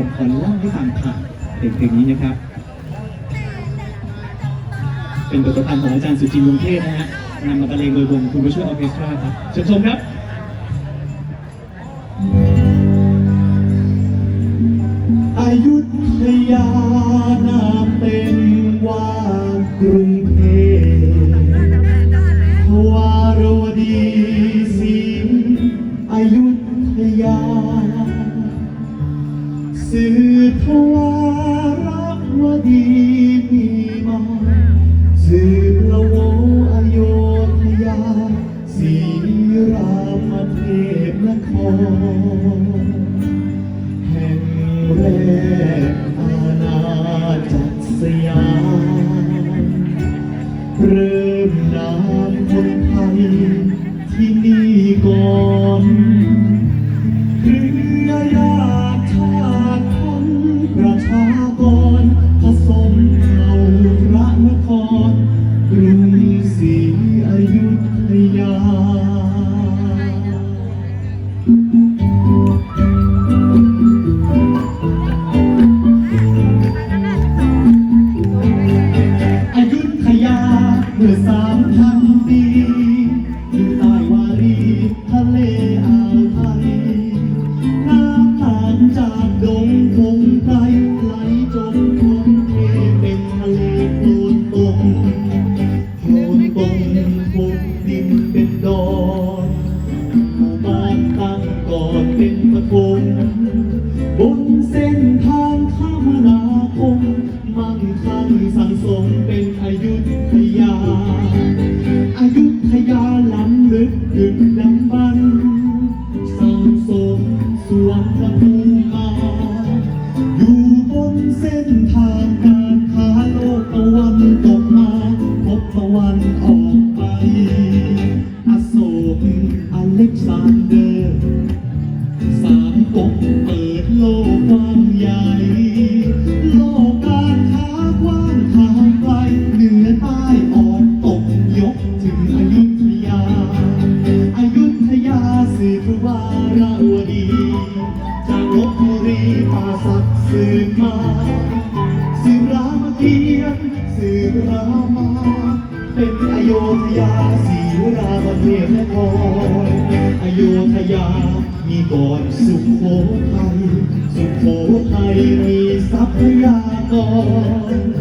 ผมขอเล่าให้ฟังผ่านเพลงเพลงนี้นะครับ เป็นบทประพันธ์ของอาจารย์สุจินต์วงเทศนะฮะนำมาบรรเลงโดยวงคุณผู้ช่วยออเคสตราครับเชิญชมครับ อายุทยา ดีมีมาสืบละโวอโยธยาสีรามเทพนครแห่งแรกอาณาจักรสยามเริ่มนามคนไทยที่นี่ก่อน เส้นทางการค้าโลกตะวันตกมาพบตะวันออกไปอโศกอเล็กซานเดอร์สามก๊กเปิด สืบรามเกียรติ์สืบรามา เป็นอโยธยาสีรามเทพนครอโยธยา มีก่อนสุโขทัยสุโขทัยมีทรัพยากร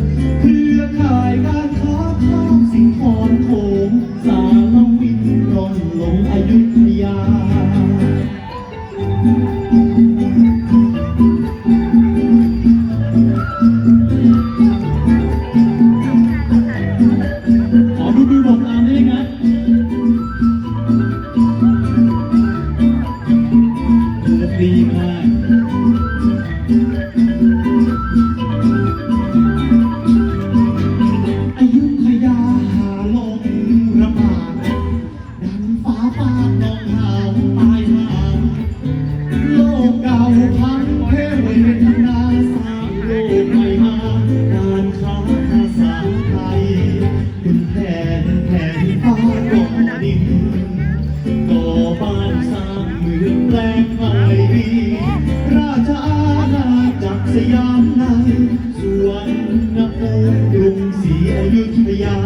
ยุธยา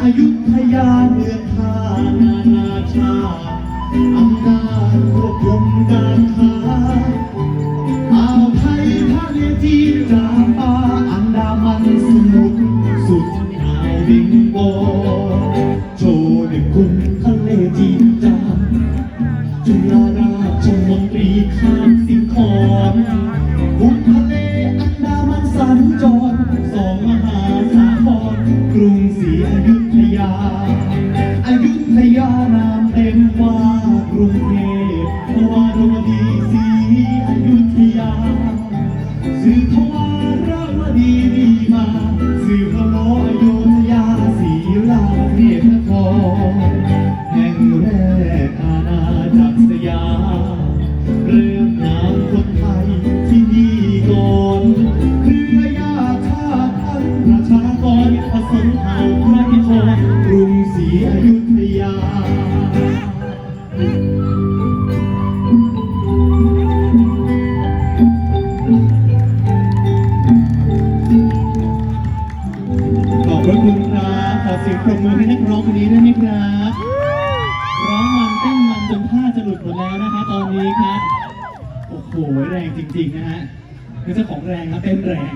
อายุธยาเมืองท่านานาชาอำนาจควบคุมการค้าอ่าวไทยทะเลจีนจาปาอันดามันสมุ สียงปรบมือให้นักร้องคนนี้ได้ไหมครับร้องมันเต้นมันจนผ้าจะหลุดหมดแล้วนะฮะตอนนี้ครับ โอ้โหแรงจริง ๆ นะฮะคือเจ้าของแรงครับเต้นแรง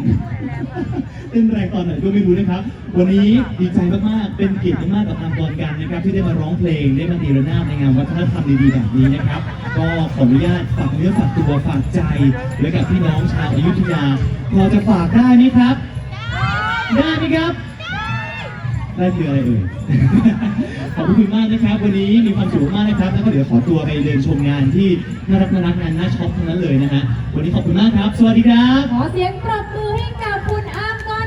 เต้นแรงตอนไหนก็ไม่รู้นะครับ วันนี้ดีใจมากๆ เป็นเกียรติมากๆกับทางกรกันนะครับ ที่ได้มาร้องเพลงได้มาตีระนาดในงานวัฒนธรรมดีๆแบบนี้นะครับ ก็ขออนุญาตฝากเนื้อฝากตัวฝากใจไว้กับพี่น้องชาวอยุธยาพอจะฝากได้ไหมครับ ได้ไหมครับ ได้คืออะไรเอ่ย ขอบคุณมากนะครับ วันนี้มีความสุขมากนะครับ แล้วก็เดี๋ยวขอตัวไปเดินชมงานที่น่ารักน่ารักงานน่าช็อปทั้งนั้นเลยนะฮะ วันนี้ขอบคุณมากครับ สวัสดีครับ ขอเสียงปรบมือให้กัน